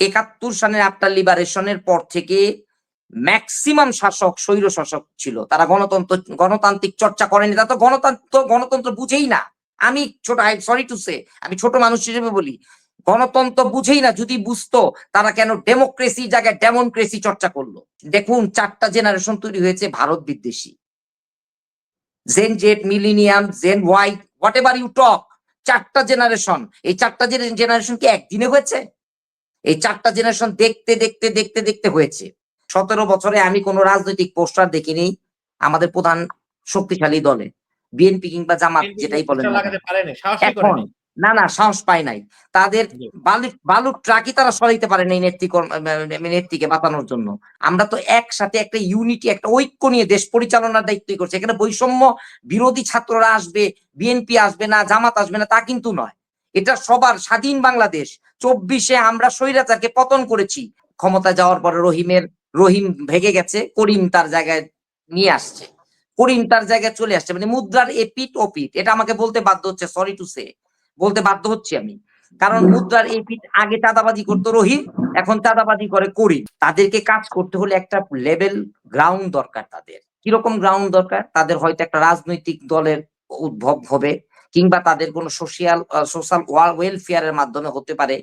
একাত্তর সালের আফটার লিবারেশনের পর থেকে ম্যাক্সিমাম শাসক, স্বৈর শাসক ছিল। তারা গণতন্ত্র, গণতান্ত্রিক চর্চা করেনি। তারা তো গণতন্ত্র গণতন্ত্র বুঝেই না। আমি ছোট আই সরি টু সে আমি ছোট মানুষ হিসেবে বলি, গণতন্ত্র বুঝেই না, যদি বুঝতো, তারা কেন ডেমোক্রেসি জায়গায় ডেমোক্রেসি চর্চা করল? দেখুন, চারটা জেনারেশন তৈরি হয়েছে ভারত বিদ্বেষী। Gen Z millennium gen Y whatever you talk চারটা জেনারেশন এই চারটা জেনারেশন কি একদিনে হয়েছে? এই চারটা জেনারেশন দেখতে দেখতে দেখতে দেখতে হয়েছে। সতেরো বছরে আমি কোনো রাজনৈতিক পোস্টার দেখিনি আমাদের প্রধান শক্তিশালী দলে। বিএনপি কিংবা জামাত যেটাই বলেন না এখন না না সাহস পায় নাই। তাদের বালুর ট্রাকই তারা সরাইতে পারে নাই নেত্রী নেত্রীকে বাঁচানোর জন্য। আমরা তো একসাথে একটা ইউনিটি একটা ঐক্য নিয়ে দেশ পরিচালনার দায়িত্বই করছি। এখানে বৈষম্য বিরোধী ছাত্ররা আসবে বিএনপি আসবে না জামাত আসবে না তা কিন্তু নয়। এটা সবার স্বাধীন বাংলাদেশ। চব্বিশে আমরা স্বৈরাচারকে পতন করেছি। ক্ষমতা যাওয়ার পরে রহিমের, রহিম ভেগে গেছে, করিম তার জায়গায় নিয়ে আসছে। করিম তার জায়গায় চলে আসছে মানে মুদ্রার এপিট ওপিট এটা আমাকে বলতে বাধ্য হচ্ছে সরি টু সে বলতে বাধ্য হচ্ছি আমি। কারণ মুদ্রার এই পিঠ আগে চাঁদাবাজি করতো রহিম, এখন চাঁদাবাজি করে করি তাদেরকে কাজ করতে হলে একটা লেভেল গ্রাউন্ড দরকার তাদের। কীরকম গ্রাউন্ড দরকার? তাদের হয়তো একটা রাজনৈতিক দলের উদ্ভব হবে। কিংবা তাদের কোনো সোশিয়াল সোশ্যাল ওয়েলফেয়ারের মাধ্যমে হতে পারে।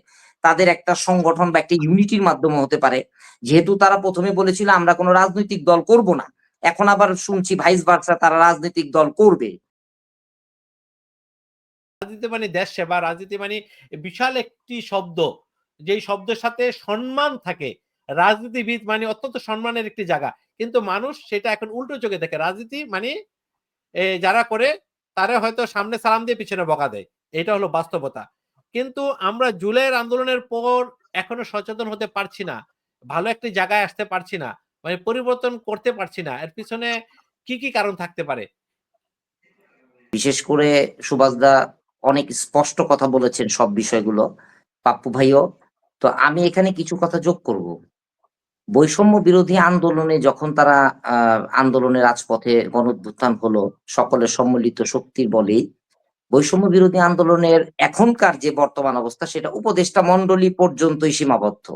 তাদের একটা সংগঠন বা একটা ইউনিটির মাধ্যমে হতে পারে। যেহেতু তারা প্রথমে বলেছিল, আমরা কোনো রাজনৈতিক দল করব না। এখন আবার শুনছি ভাইস ভার্সা তারা রাজনৈতিক দল করবে। রাজনীতি মানে দেশ সেবা রাজনীতি মানে বিশাল একটি শব্দ। যেই শব্দের সাথে সম্মান থাকে। রাজনীতিবিদ মানে অত্যন্ত সম্মানের একটি জায়গা। কিন্তু মানুষ সেটা এখন উল্টো চোখে দেখে। রাজনীতি মানে যারা করে তারা হয়তো সামনে সালাম দিয়ে পিছনে বকা দেয়। এটা হলো বাস্তবতা। কিন্তু আমরা জুলাইয়ের আন্দোলনের পর এখনও সচেতন হতে পারছি না, ভালো একটি জায়গায় আসতে পারছি না মানে পরিবর্তন করতে পারছি না। এর পিছনে কি কি কারণ থাকতে পারে? বিশেষ করে সুভাষদা অনেক স্পষ্ট কথা বলেছেন সব বিষয়গুলো। পাপ্পু ভাইও, তো আমি এখানে কিছু কথা যোগ করব। বৈষম্য বিরোধী আন্দোলনে যখন তারা আহ, আন্দোলনের রাজপথে গণঅভ্যুত্থান হলো সকলের সম্মিলিত শক্তির বলেই বৈষম্য বিরোধী আন্দোলনের এখনকার যে বর্তমান অবস্থা সেটা উপদেষ্টা মন্ডলী পর্যন্তই সীমাবদ্ধ।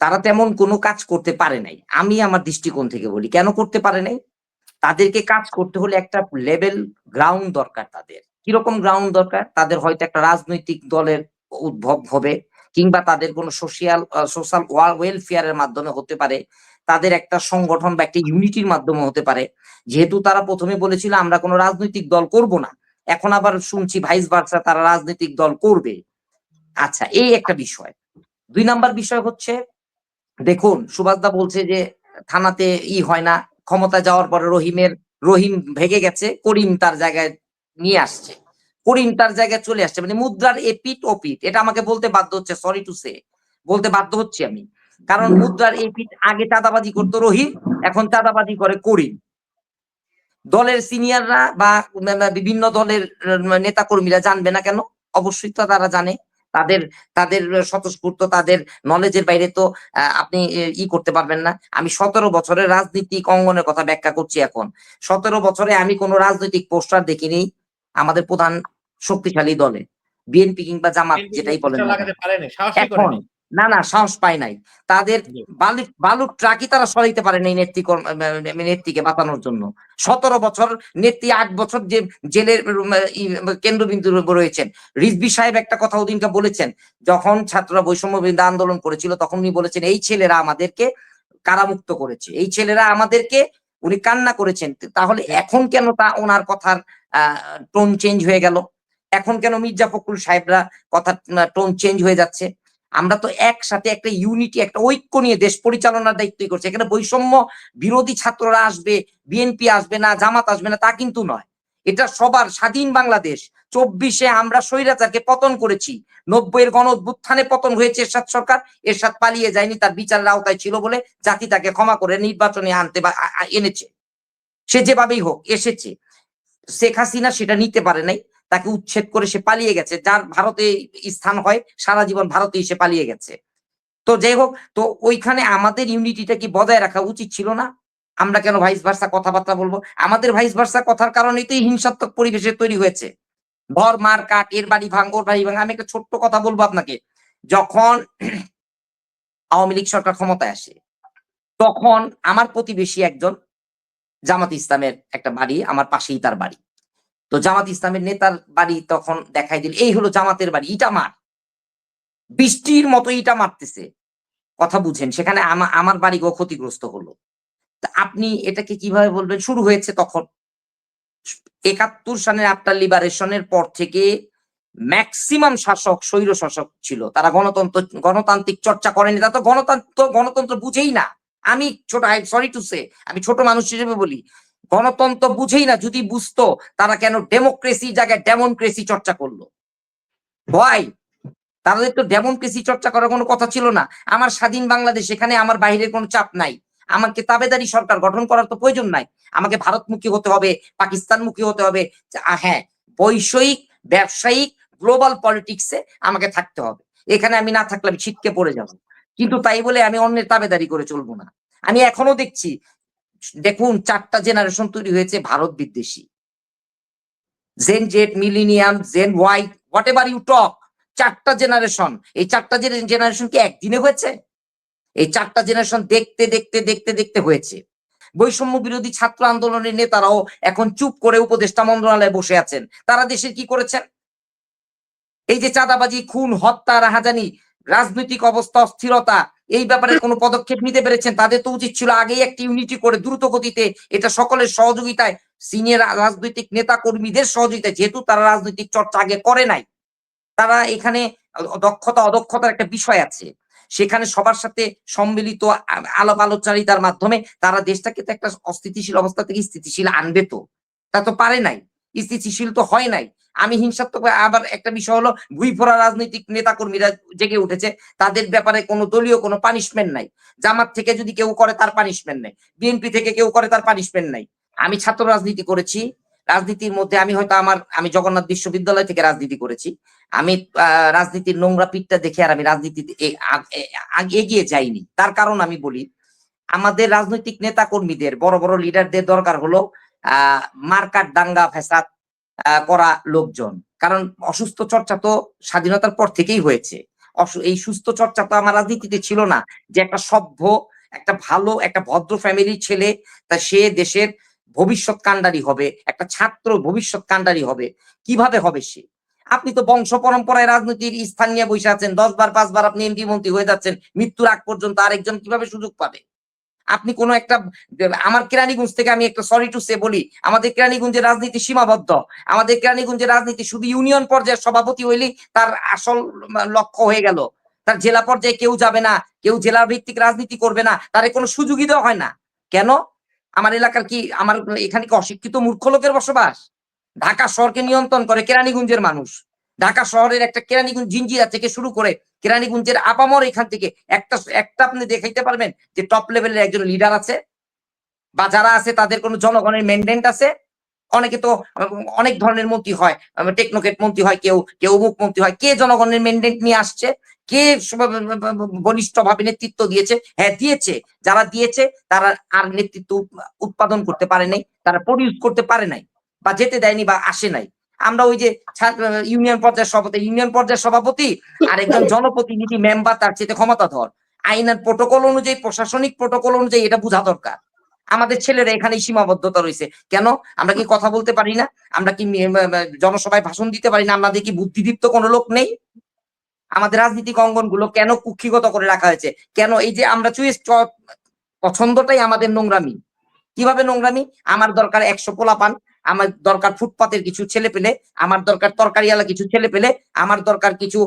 তারা তেমন কোনো কাজ করতে পারে নাই। আমি আমার দৃষ্টিকোণ থেকে বলি কেন করতে পারে নাই? তাদেরকে কাজ করতে হলে একটা লেভেল গ্রাউন্ড দরকার তাদের। কীরকম গ্রাউন্ড দরকার? তাদের হয়তো একটা রাজনৈতিক দলের উদ্ভব হবে। কিংবা তাদের কোনো সোশিয়াল সোশ্যাল ওয়েলফেয়ারের মাধ্যমে হতে পারে। তাদের একটা সংগঠন বা একটা ইউনিটির মাধ্যমে হতে পারে। যেহেতু তারা প্রথমে বলেছিল, আমরা কোনো রাজনৈতিক দল করব না। এখন আবার শুনছি ভাইস ভার্সা তারা রাজনৈতিক দল করবে। আচ্ছা এই একটা বিষয়। দুই নাম্বার বিষয় হচ্ছে, দেখুন সুভাষদা বলছে যে, থানাতে ই হয় না। ক্ষমতা যাওয়ার পরে রহিমের, রহিম ভেগে গেছে, করিম তার জায়গায় নিয়ে আসছে। করিম তার জায়গায় চলে আসছে মানে মুদ্রার এপিট ওপিট এটা আমাকে বলতে বাধ্য হচ্ছে সরি টু সে বলতে বাধ্য হচ্ছি আমি। কারণ মুদ্রার এপিট আগে চাঁদাবাজি করতো রহিম এখন চাঁদাবাজি করে করিম। দলের সিনিয়ররা বা বিভিন্ন দলের নেতা কর্মীরা জানবে না কেন? অবশ্যই তো তারা জানে। তাদের তাদের স্বতঃস্ফূর্ত তাদের নলেজের বাইরে তো আহ, আপনি ই করতে পারবেন না। আমি সতেরো বছরের রাজনীতিক অঙ্গনের কথা ব্যাখ্যা করছি এখন। সতেরো বছরে আমি কোনো রাজনৈতিক পোস্টার দেখিনি। আমাদের প্রধান শক্তিশালী দলে। বিএনপি কিংবা জামাত যেটাই বলেন পারেনি এখন না না সাহস পায় নাই। তাদের। বালু বালুর ট্রাকই তারা সরাইতে পারে নাই নেত্রী নেত্রীকে বাঁচানোর জন্য। সতেরো বছর নেত্রী আট বছর যে জেলের কেন্দ্রবিন্দু রয়েছেন। রিজবি সাহেব একটা কথা ওদিনকে বলেছেন যখন ছাত্ররা বৈষম্য বিরোধী আন্দোলন করেছিল তখন উনি বলেছেন এই ছেলেরা আমাদেরকে কারামুক্ত করেছে। এই ছেলেরা আমাদেরকে উনি কান্না করেছেন। তাহলে এখন কেন তা ওনার কথার টোন চেঞ্জ হয়ে গেল? এখন কেন মির্জা ফখরুল সাহেবরা কথার টোন চেঞ্জ হয়ে যাচ্ছে? আমরা তো একসাথে একটা ইউনিটি একটা ঐক্য নিয়ে দেশ পরিচালনার দায়িত্বই করছি। এখানে বৈষম্য বিরোধী ছাত্ররা আসবে বিএনপি আসবে না জামাত আসবে না তা কিন্তু নয়। এটা সবার স্বাধীন বাংলাদেশ। চব্বিশে আমরা স্বৈরাচারকে পতন করেছি। নব্বইয়ের গণ অভ্যুত্থানে পতন হয়েছে এরশাদ সরকার। এরশাদ পালিয়ে যায়নি, তার বিচারের আওতায় ছিল বলে জাতি তাকে ক্ষমা করে নির্বাচনে আনতে বা এনেছে। সে যেভাবেই হোক, এসেছে। শেখ হাসিনা সেটা নিতে পারে নাই। তাকে উচ্ছেদ করে সে পালিয়ে গেছে। যার ভারতে স্থান হয়, সারা জীবন ভারতে এসে পালিয়ে গেছে। তো যাই হোক, তো ওইখানে আমাদের ইউনিটিটা কি বজায় রাখা উচিত ছিল না? আমরা কেন ভাইস ভার্সা কথাবার্তা বলব? আমাদের ভাইস ভার্সা কথার কারণেই তো এই হিংসাত্মক পরিবেশে তৈরি হয়েছে। ভর মার কাট এর বাড়ি ভাঙ, ওর বাড়ি ভাঙ, আমি একটা ছোট্ট কথা বলব আপনাকে। যখন আওয়ামী লীগ সরকার ক্ষমতায় আসে, তখন আমার প্রতিবেশী একজন জামাত ইসলামের একটা বাড়ি, আমার পাশেই তার বাড়ি। তো জামাত ইসলামের নেতার বাড়ি তখন দেখাই দিল, এই হলো জামাতের বাড়ি, ইটা মার বৃষ্টির মতো ইটা মারতেছে। কথা বুঝেন, সেখানে আমা- আমার বাড়ি গো ক্ষতিগ্রস্ত হলো। আপনি এটাকে কীভাবে বলবেন? শুরু হয়েছে তখন। একাত্তর সালের আফটার লিবারেশনের পর থেকে ম্যাক্সিমাম শাসক, স্বৈর শাসক ছিল। তারা গণতন্ত্র, গণতান্ত্রিক চর্চা করেনি। তা তো গণতন্ত্র গণতন্ত্র বুঝেই না। আমি ছোট, আই সরি টু সে আমি ছোট মানুষ হিসেবে বলি, গণতন্ত্র বুঝেই না। যদি বুঝতো, তারা কেন ডেমোক্রেসি জায়গায় ডেমোক্রেসি চর্চা করল? ভয় তাদের তো ডেমোক্রেসি চর্চা করার কোনো কথা ছিল না। আমার স্বাধীন বাংলাদেশ, এখানে আমার বাইরের কোনো চাপ নাই। আমাকে তাবেদারি সরকার গঠন করার তো প্রয়োজন নাই। আমাকে ভারতমুখী হতে হবে, পাকিস্তানমুখী হতে হবে। হ্যাঁ বৈষয়িক ব্যবসায়িক, গ্লোবাল পলিটিক্সে আমাকে থাকতে হবে। এখানে আমি না থাকলে আমি ছিটকে পড়ে যাব। কিন্তু তাই বলে আমি অন্যের তাবেদারি করে চলবো না। আমি এখনও দেখছি, দেখুন চারটা জেনারেশন তৈরি হয়েছে ভারত বিদ্বেষী। Gen Z millennium gen Y whatever you talk চারটা জেনারেশন এই চারটা জেনারেশন কি একদিনে হয়েছে? এই চারটা জেনারেশন দেখতে দেখতে দেখতে দেখতে হয়েছে। বৈষম্য বিরোধী ছাত্র আন্দোলনের নেতারাও এখন চুপ করে উপদেষ্টা মন্ত্রণালয়ে বসে আছেন। তারা দেশের কি করেছেন? এই যে চাঁদাবাজি, খুন, হত্যা, রাহাজানি, রাজনৈতিক অবস্থা, অস্থিরতা, এই ব্যাপারে কোনো পদক্ষেপ নিতে পেরেছেন? তাদের তো উচিত ছিল আগেই একটি ইউনিটি করে দ্রুত গতিতে এটা সকলের সহযোগিতায় সিনিয়র রাজনৈতিক নেতা কর্মীদের সহযোগিতায়, যেহেতু তারা রাজনৈতিক চর্চা আগে করে নাই। তারা এখানে দক্ষতা, অদক্ষতার একটা বিষয় আছে। সেখানে সবার সাথে সম্মিলিত আলাপ আলোচনারিতার মাধ্যমে তারা দেশটাকে তো একটা অস্থিতিশীল অবস্থা থেকে স্থিতিশীল আনবে তো। তা তো পারে নাই। স্থিতিশীল তো হয় নাই। আমি হিংসাত্মক আবার একটা বিষয় হলো ভুইফোড়া রাজনৈতিক নেতা কর্মীরা জেগে উঠেছে, তাদের ব্যাপারে কোনো দলীয় কোনো পানিশমেন্ট নাই। জামাত থেকে যদি কেউ করে তার পানিশমেন্ট নাই। বিএনপি থেকে কেউ করে তার পানিশমেন্ট নাই। আমি ছাত্র রাজনীতি করেছি। রাজনীতির মধ্যে আমি হয়তো আমার আমি জগন্নাথ বিশ্ববিদ্যালয় থেকে রাজনীতি করেছি। আমি রাজনীতির নোংরা পিঠটা দেখে আর আমি রাজনীতিতে এগিয়ে যাইনি। তার কারণ আমি বলি আমাদের রাজনৈতিক নেতা কর্মীদের বড় বড় লিডারদের দরকার হলো আহ মার্কাট দাঙ্গা ফ্যাসাদ আহ, করা লোকজন। কারণ অসুস্থ চর্চা তো স্বাধীনতার পর থেকেই হয়েছে। এই সুস্থ চর্চা তো আমার রাজনীতিতে ছিল না। যে একটা সভ্য একটা ভালো একটা ভদ্র ফ্যামিলির ছেলে তা সে দেশের ভবিষ্যৎ কাণ্ডারি হবে, একটা ছাত্র ভবিষ্যৎ কাণ্ডারি হবে, কীভাবে হবে সে? আপনি তো বংশ পরম্পরায় রাজনীতির স্থান নিয়ে বসে আছেন দশ বার পাঁচবার আপনি এমপি মন্ত্রী হয়ে যাচ্ছেন, মৃত্যুর আগ পর্যন্ত আরেকজন কীভাবে সুযোগ পাবে? আপনি কোনো একটা, আমার কেরানীগঞ্জ থেকে আমি একটা সরি টু সে বলি, আমাদের কেরানীগঞ্জের রাজনীতি সীমাবদ্ধ, আমাদের কেরানীগঞ্জের রাজনীতি শুধু ইউনিয়ন পর্যায়ের সভাপতি হইলেই তার আসল লক্ষ্য হয়ে গেল। তার জেলা পর্যায়ে কেউ যাবে না, কেউ জেলা ভিত্তিক রাজনীতি করবে না, তার কোনো সুযোগই দেওয়া হয় না। কেন? আমার এলাকার কি, আমার এখানে কি অশিক্ষিত মূর্খ লোকের বসবাস? ঢাকা শহরকে নিয়ন্ত্রণ করে কেরানীগঞ্জের মানুষ। ঢাকা শহরের একটা কেরানীগঞ্জ জিঞ্জিরা থেকে শুরু করে কেরানীগঞ্জের আপামর এখান থেকে একটা একটা আপনি দেখাইতে পারবেন যে টপ লেভেলের একজন লিডার আছে বা যারা আছে তাদের কোনো জনগণের মেনটেন্ট আছে। অনেকে তো, অনেক ধরনের মন্ত্রী হয় টেকনোকেট মন্ত্রী হয়, কেউ কেউ মুখ মন্ত্রী হয়, কে জনগণের মেনটেন্ট নিয়ে আসছে? কে ঘনিষ্ঠ ভাবে নেতৃত্ব দিয়েছে? হ্যাঁ দিয়েছে। যারা দিয়েছে, তারা আর নেতৃত্ব উৎপাদন করতে পারে নাই, তারা প্রডিউস করতে পারে নাই বা যেতে দেয়নি বা আসে নাই। আমরা ওই যে ইউনিয়ন পর্যায়ের সভাপতি, ইউনিয়ন পর্যায়ের সভাপতি আর একজন জনপ্রতিনিধি মেম্বার তার চেয়ে ক্ষমতাধর। আইনের প্রোটোকল অনুযায়ী, প্রশাসনিক প্রোটোকল অনুযায়ী এটা বোঝা দরকার। আমাদের ছেলেরা এখানে সীমাবদ্ধতা রয়েছে। কেন? আমরা কি কথা বলতে পারি না? আমরা কি জনসভায় ভাষণ দিতে পারি না? আমাদের কি বুদ্ধিদীপ্ত কোনো লোক নেই। আমাদের রাজনীতিক অঙ্গনগুলো কেন কুক্ষিগত করে রাখা হয়েছে? কেন এই যে আমরা চুইস পছন্দটাই আমাদের নোংরামি। কীভাবে নোংরামি? আমার দরকার একশো পোলাপান আমার দরকার ফুটপাতের কিছু ছেলে পেলে, আমার দরকার তরকারিওয়ালা কিছু ছেলে পেলে, আমার দরকার কিছু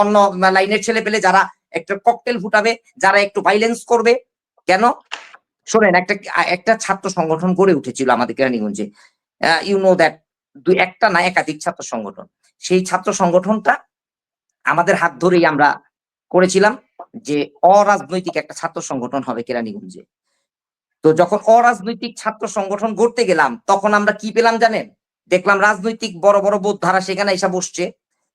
অন্য লাইনের ছেলে পেলে যারা একটা ককটেল ফুটাবে, যারা একটু ভাইলেন্স করবে। কেন? শোনেন, একটা একটা ছাত্র সংগঠন গড়ে উঠেছিল আমাদের কেরানীগঞ্জে। ইউ নো দ্যাট দুই, একটা না একাধিক ছাত্র সংগঠন। সেই ছাত্র সংগঠনটা আমাদের হাত ধরেই আমরা করেছিলাম যে অরাজনৈতিক একটা ছাত্র সংগঠন হবে কেরানীগঞ্জে। তো যখন অরাজনৈতিক ছাত্র সংগঠন গড়তে গেলাম, তখন আমরা কি পেলাম জানেন? দেখলাম রাজনৈতিক বড় বড় বোধধারা সেখানে এসে বসছে।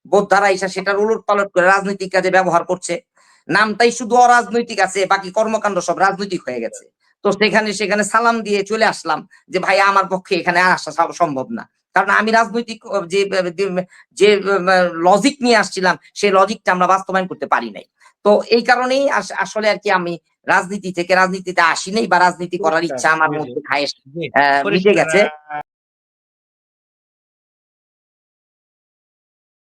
বোধধারা এসে সেটার উলট পালট করে রাজনৈতিক কাজে ব্যবহার করছে। নামটাই শুধু অরাজনৈতিক আছে, বাকি কর্মকাণ্ড সব রাজনৈতিক হয়ে গেছে। তো সেখানে সেখানে সালাম দিয়ে চলে আসলাম যে, ভাই, আমার পক্ষে এখানে আসা সম্ভব না। কারণ আমি রাজনৈতিক যে যে লজিক নিয়ে আসছিলাম সেই লজিকটা আমরা বাস্তবায়ন করতে পারি নাই। তো এই কারণেই আসলে আর কি আমি রাজনীতি থেকে রাজনীতিতে আসি নাই বা রাজনীতি করার ইচ্ছা আমার। মধ্যে খায় মিটে গেছে।